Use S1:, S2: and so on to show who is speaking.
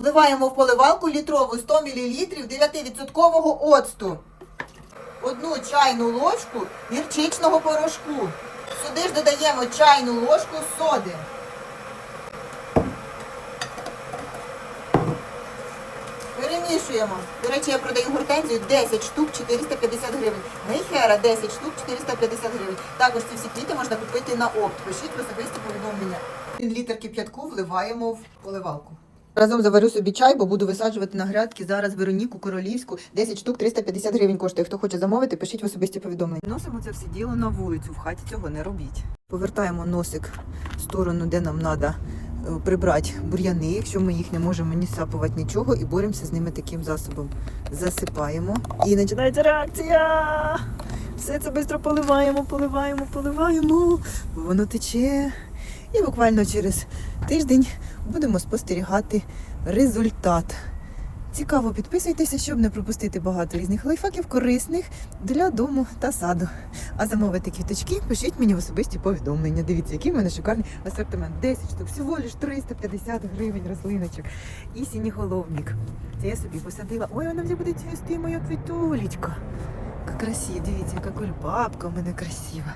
S1: Вливаємо в поливалку літрову 100 мл 9% оцту. Одну чайну ложку гірчичного порошку. Сюди ж додаємо чайну ложку соди. Перемішуємо. До речі, я продаю гортензію 10 штук 450 гривень. Гейхера 10 штук 450 гривень. Також ці всі квіти можна купити на опт. Пишіть особисті повідомлення. Літр кип'ятку вливаємо в поливалку. Разом заварю собі чай, бо буду висаджувати на грядки зараз Вероніку Королівську. 10 штук 350 гривень коштує. Хто хоче замовити, пишіть в особисті повідомлення. Носимо це все діло на вулицю, в хаті цього не робіть. Повертаємо носик в сторону, де нам треба прибрати бур'яни, якщо ми їх не можемо ні сапувати нічого, і боремося з ними таким засобом. Засипаємо. І починається реакція. Все це швидко поливаємо, поливаємо, поливаємо, воно тече. І буквально через тиждень будемо спостерігати результат. Цікаво, підписуйтеся, щоб не пропустити багато різних лайфхаків, корисних для дому та саду. А замовити квіточки, пишіть мені в особисті повідомлення. Дивіться, який в мене шикарний асортимент. 10 штук, всього лиш 350 гривень рослиночок. І сініголовник. Це я собі посадила. Ой, вона вже буде цвісти, моя квітулечка. Як красиво, дивіться, яка кульбабка в мене красива.